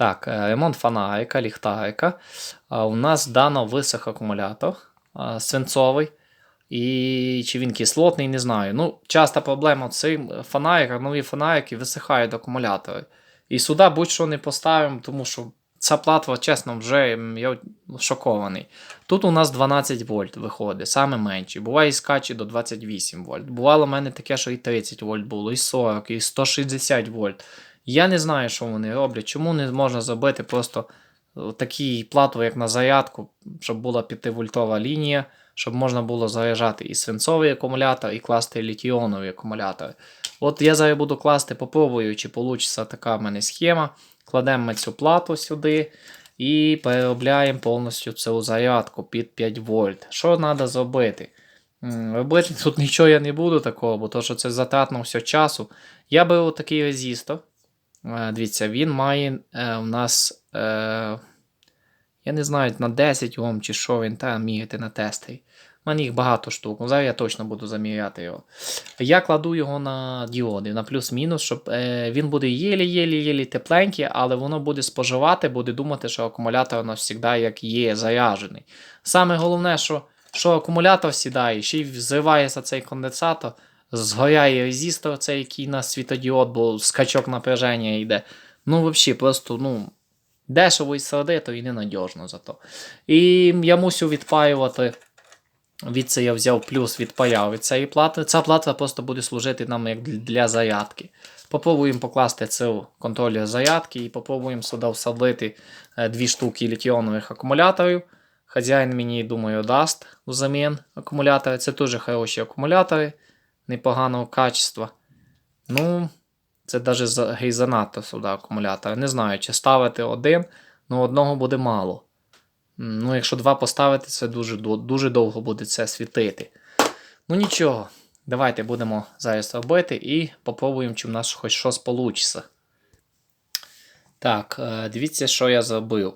Так, е, ремонт фонарика, ліхтарика. У нас дано висох акумулятор свинцовий. І чи він кислотний, не знаю. Ну, часта проблема цим фонариком, нові фонарики висихають акумулятори. І сюди будь-що не поставимо, тому що ця платва, чесно, вже я шокований. Тут у нас 12 вольт виходить, саме менші. Буває і скаче до 28 вольт. Бувало в мене таке, що і 30 вольт було, і 40, і 160 вольт. Я не знаю, що вони роблять. Чому не можна зробити просто е, такі плату, як на зарядку, щоб була 5-вольтова лінія, щоб можна було заряджати і свинцовий акумулятор, і класти літіоновий акумулятор. От я зараз буду класти, попробую, чи вийде така в мене схема. Кладемо ми цю плату сюди і переробляємо повністю цю зарядку під 5 вольт. Що треба зробити? Робити тут нічого я не буду такого, бо то, що це затратно все часу. Я беру такий резистор. Е, Дивіться, він має е, у нас. Е, я не знаю, на 10 Ом чи що він там міряти на тестері. У мене їх багато штук. Ну, зараз я точно буду заміряти його. Я кладу його на діоди, на плюс-мінус, щоб е, він буде єлі-єлі-єлі тепленький, але воно буде споживати, буде думати, що акумулятор у нас завжди як є, заряджений. Саме головне, що, що акумулятор сідає, ще й взривається цей конденсатор, згоряє резистор, цей, який на світодіод, бо скачок напряження йде. Ну, взагалі, просто, ну. Дешево і сердито і ненадіжно зато. І я мусив відпаювати. Від це я взяв плюс відпаяв від цієї плати. Ця плата просто буде служити нам як для зарядки. Попробуємо покласти цю контролер зарядки і попробуємо сюди всадити е, дві штуки літіонових акумуляторів. Хазяїн мені, думаю, дасть взамін акумулятори. Це дуже хороші акумулятори непоганого качества. Ну, це навіть за- занадто сюди акумулятор. Не знаю, чи ставити один, але одного буде мало. Ну, якщо два поставити, це дуже, дуже довго буде це світити. Ну нічого, давайте будемо зараз робити і попробуємо, чи в нас хоч щось вийде. Так, е, дивіться, що я зробив.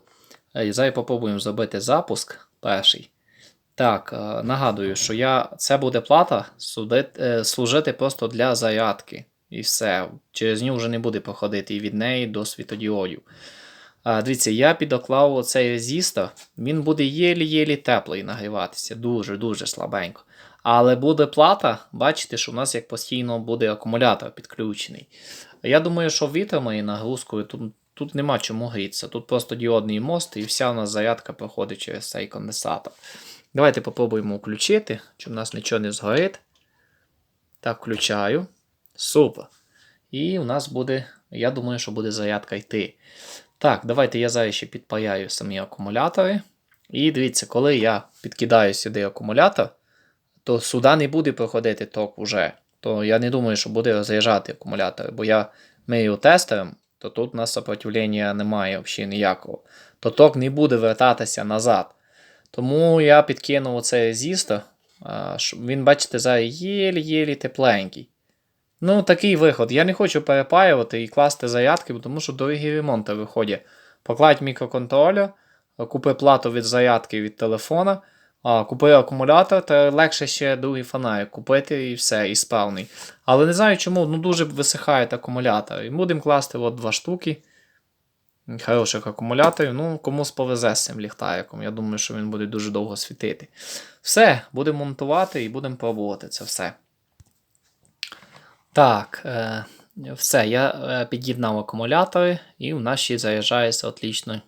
Е, Зараз попробуємо зробити запуск перший. Так, е, нагадую, що я, це буде плата суди- е, служити просто для зарядки. І все. Через нього вже не буде проходити і від неї до світодіодів. Дивіться, я підоклав оцей резистор, він буде єлі-єлі теплий нагріватися, дуже-дуже слабенько. Але буде плата, бачите, що в нас як постійно буде акумулятор підключений. Я думаю, що вітами і нагрузкою тут, тут нема чому грітися. Тут просто діодний мост і вся у нас зарядка проходить через цей конденсатор. Давайте попробуємо включити, чи в нас нічого не згорить. Так, включаю. Супер. І у нас буде, я думаю, що буде зарядка йти. Так, давайте я зараз ще підпаяю самі акумулятори. І дивіться, коли я підкидаю сюди акумулятор, то сюди не буде проходити ток уже. То я не думаю, що буде розряджати акумулятор, бо я мию тестером, то тут у нас сопротивлення немає взагалі ніякого. То ток не буде вертатися назад. Тому я підкинув оцей резистор. щоб Він, бачите, зараз єлі-єлі тепленький. Ну, такий виход. Я не хочу перепаювати і класти зарядки, тому що дорогі ремонти виходять. Покладь мікроконтролер, купи плату від зарядки від телефона, а, купи акумулятор, та легше ще другий фонарик купити і все, і справний. Але не знаю чому, ну дуже висихає акумулятор. І будемо класти от два штуки. Хороших акумуляторів. Ну, комусь повезе з цим ліхтариком. Я думаю, що він буде дуже довго світити. Все, будемо монтувати і будемо пробувати це все. Так, е, все, я е, під'єднав акумулятори, і в нас ще заряджається отлично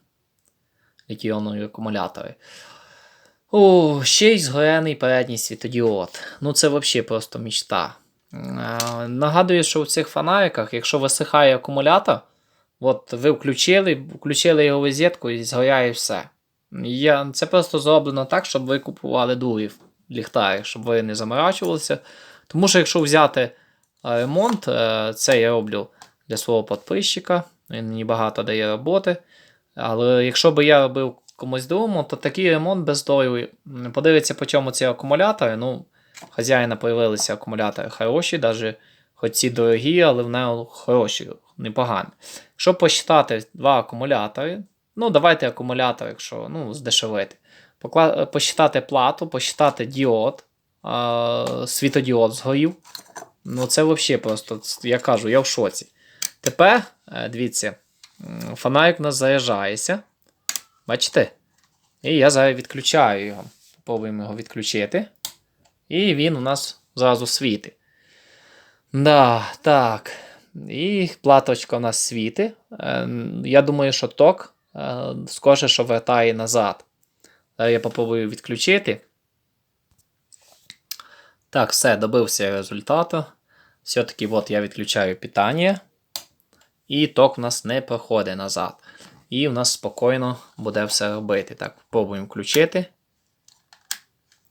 літіонові акумулятори. О, ще й згорений передній світодіод. Ну це взагалі просто мічта. Е, нагадую, що в цих фонариках, якщо висихає акумулятор, от ви включили, включили його в розетку і згоряє все. Я, це просто зроблено так, щоб ви купували другий ліхтарик, щоб ви не заморачувалися. Тому що якщо взяти ремонт, е, це я роблю для свого підписчика. Він мені багато дає роботи. Але якщо би я робив комусь другому, то такий ремонт без долю. Подивиться, по чому ці акумулятори. Ну, хазяїна появилися акумулятори хороші, навіть хоч ці дорогі, але в нього хороші, непогані. Якщо посчитати два акумулятори, ну давайте акумулятор, якщо ну, здешевити. Покла... Посчитати плату, посчитати діод, а, світодіод згорів. Ну, це взагалі просто, я кажу, я в шоці. Тепер, е, дивіться, фонарик у нас заряджається. Бачите? І я зараз відключаю його. Попробуємо його відключити. І він у нас зразу світить. Да, так. І платочка у нас світить. Е, Я думаю, що ток е, скорше, що вертає назад. Я попробую відключити. Так, все, добився результату. Все-таки от я відключаю питання. І ток у нас не проходить назад. І в нас спокійно буде все робити. Так, пробуємо включити.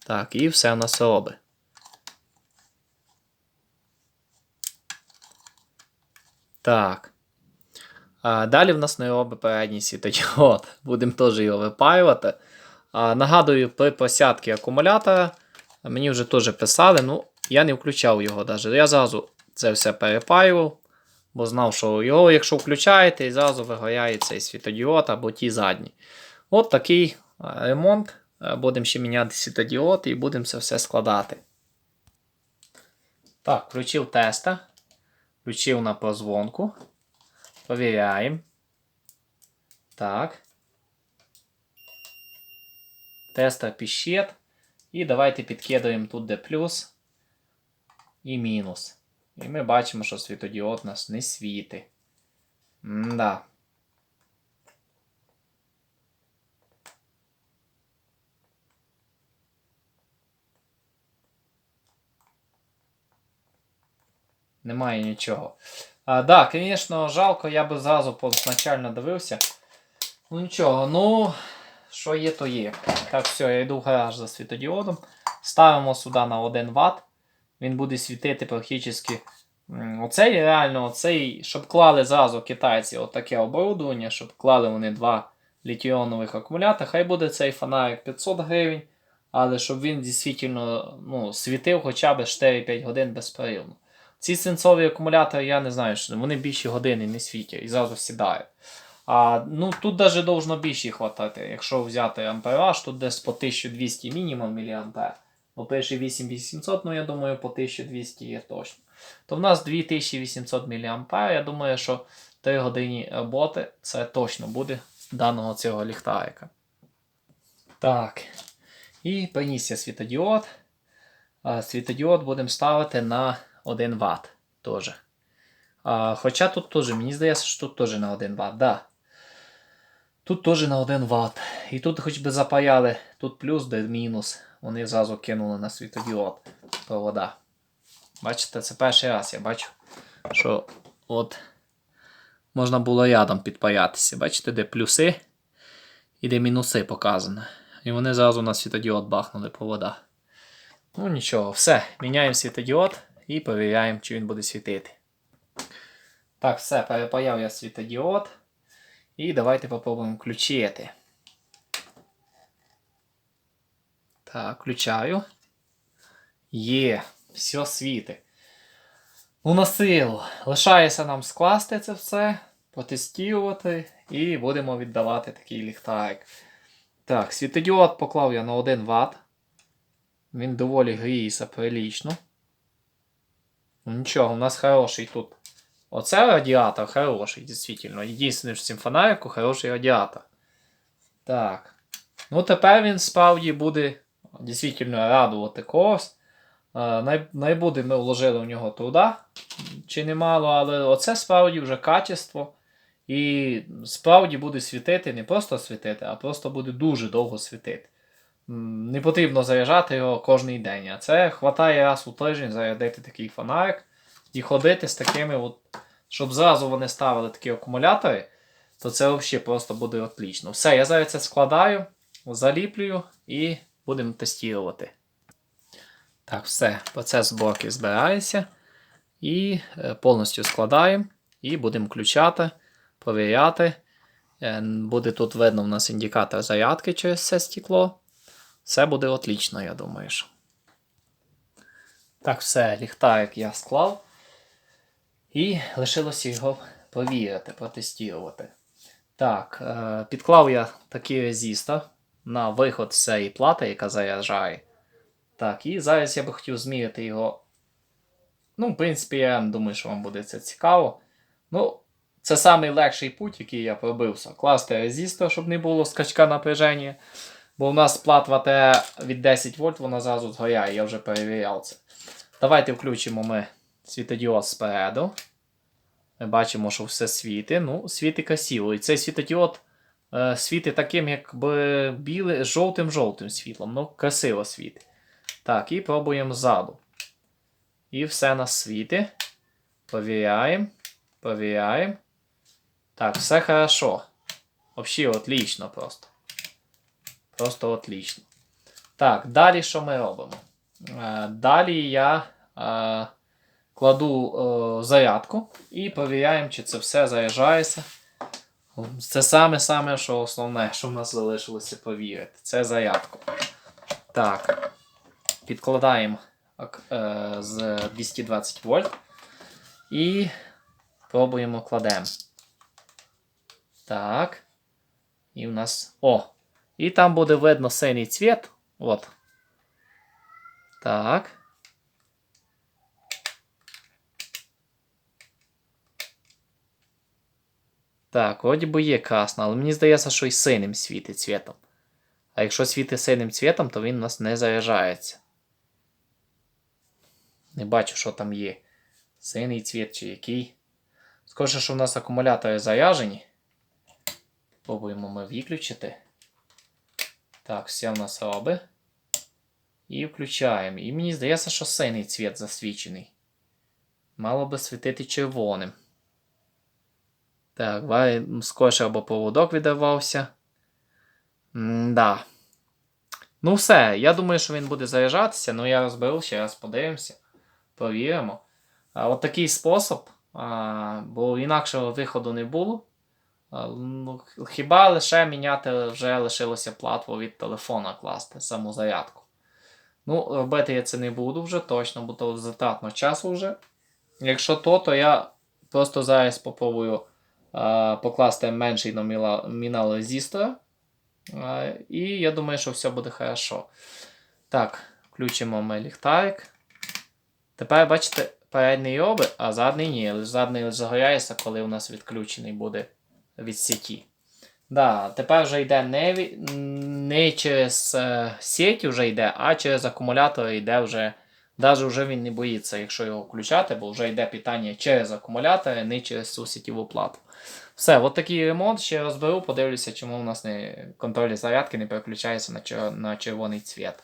Так, і все у нас робить. Так. А, далі в нас не робить передній світодіод. Будемо теж його випаювати. А, нагадую, при посадці акумулятора мені вже теж писали, ну, я не включав його навіть. Я зразу це все перепаював, бо знав, що його, якщо включаєте, і зразу вигоряє цей світодіод або ті задні. От такий ремонт. Будемо ще міняти світодіод і будемо це все складати. Так, включив теста. Включив на прозвонку. Провіряємо. Так. Тестер піщет. І давайте підкидаємо тут де плюс і мінус. І ми бачимо, що світодіод у нас не світить. М-да. Немає нічого. А, да, звісно, жалко, я би зразу позначально дивився. Ну нічого, ну, що є, то є. Так, все, я йду в гараж за світодіодом. Ставимо сюди на 1 Вт. Він буде світити практично. Оцей реально, оцей, щоб клали зразу китайці отаке оборудовання, щоб клали вони два літіонових акумулятора. Хай буде цей фонарик 500 гривень, але щоб він дійсно ну, світив хоча б 4-5 годин безперервно. Ці сенсові акумулятори, я не знаю, що вони більше години не світять і зразу сідають. А, ну, тут навіть должно більше хватати. Якщо взяти ампераж, тут десь по 1200 мінімум мА. Бо перший 8800, ну я думаю, по 1200 є точно. То в нас 2800 мА. Я думаю, що 3 години роботи це точно буде даного цього ліхтарика. Так. І приніс я світодіод. Світодіод будемо ставити на 1 Вт теж. Хоча тут теж, мені здається, що тут теж на 1 Вт. Да. Тут теж на 1 Вт. І тут хоч би запаяли, тут плюс, де мінус. Вони зразу кинули на світодіод провода. Бачите, це перший раз я бачу, що от можна було рядом підпаятися. Бачите, де плюси і де мінуси показано. І вони зразу на світодіод бахнули провода. Ну нічого, все. Міняємо світодіод і перевіряємо, чи він буде світити. Так, все, перепаяв я світодіод. І давайте попробуємо включити. Так, включаю. Є, все світить. Ну, на. Лишається нам скласти це все, потестувати і будемо віддавати такий ліхтарик. Так, світодіод поклав я на 1 Вт. Він доволі гріється прилічно. Ну нічого, у нас хороший тут. Оце радіатор хороший, дійсно. Єдине, що цим фонарику хороший радіатор. Так. Ну, тепер він справді буде дійсно радувати когось. Е, най, найбуде ми вложили в нього труда, чи немало, але оце справді вже качество. І справді буде світити, не просто світити, а просто буде дуже довго світити. Не потрібно заряджати його кожен день. А це хватає раз у тиждень зарядити такий фонарик і ходити з такими, от, щоб зразу вони ставили такі акумулятори, то це взагалі просто буде отлично. Все, я зараз це складаю, заліплюю і будемо тестувати. Так, все, процес зборки збирається. І е, повністю складаємо і будемо включати, провіряти. Е, Буде тут видно в нас індикатор зарядки через це стекло. Все буде отлично, я думаю. Так, все, ліхтарик я склав. І лишилося його провірити, протестувати. Так, е, підклав я такий резистор на виход цієї плати, яка заряджає. Так, і зараз я би хотів зміряти його. Ну, в принципі, я думаю, що вам буде це цікаво. Ну, це самий легший путь, який я пробився. Класти резистор, щоб не було скачка напряження. Бо у нас плат АТ від 10 вольт, вона зразу згоряє, я вже перевіряв це. Давайте включимо ми світодіод спереду. Ми бачимо, що все світить. Ну, світить красиво. І цей світодіод світить таким, якби біле, жовтим-жовтим світлом. Ну, красиво світить. Так, і пробуємо ззаду. І все нас світить. Провіряємо. Провіряємо. Так, все хорошо. Вообще отлично просто. Просто отлично. Так, далі що ми робимо? Е, далі я е, кладу е, зарядку і перевіряємо, чи це все заряджається. Це саме-саме, що основне, що в нас залишилося повірити. Це зарядку. Так. Підкладаємо е, з 220 вольт. І пробуємо кладемо. Так. І в нас. О! І там буде видно синій цвіт. От. Так. Так, вроді би є красно, але мені здається, що і синім світить цвітом. А якщо світить синім цвітом, то він у нас не заряджається. Не бачу, що там є. Синій цвіт чи який. Скоріше, що в нас акумулятори заряжені. Пробуємо ми виключити. Так, все в нас робить. І включаємо. І мені здається, що синій цвіт засвічений. Мало би світити червоним. Так, скоріше або проводок відривався. Да. Ну, все. Я думаю, що він буде заряджатися, ну я розберу, ще раз подивимося. Провіримо. От такий спосіб, бо інакшого виходу не було. Ну, хіба лише міняти вже лишилося платву від телефона класти, саму зарядку. Ну, робити я це не буду вже точно, бо то затратно часу вже. Якщо то, то я просто зараз попробую покласти менший номінал резистора. І я думаю, що все буде хорошо. Так, включимо ми ліхтарик. Тепер, бачите, передній робить, а задній ні. Лише Задній загоряється, коли у нас відключений буде від сіті. Да, тепер вже йде не, не через е, сеть вже йде, а через акумулятор йде вже. Навіть вже він не боїться, якщо його включати, бо вже йде питання через акумулятор, не через цю сітєву плату. Все, от такий ремонт. Ще розберу, подивлюся, чому у нас не контроль зарядки не переключається на червоний цвіт.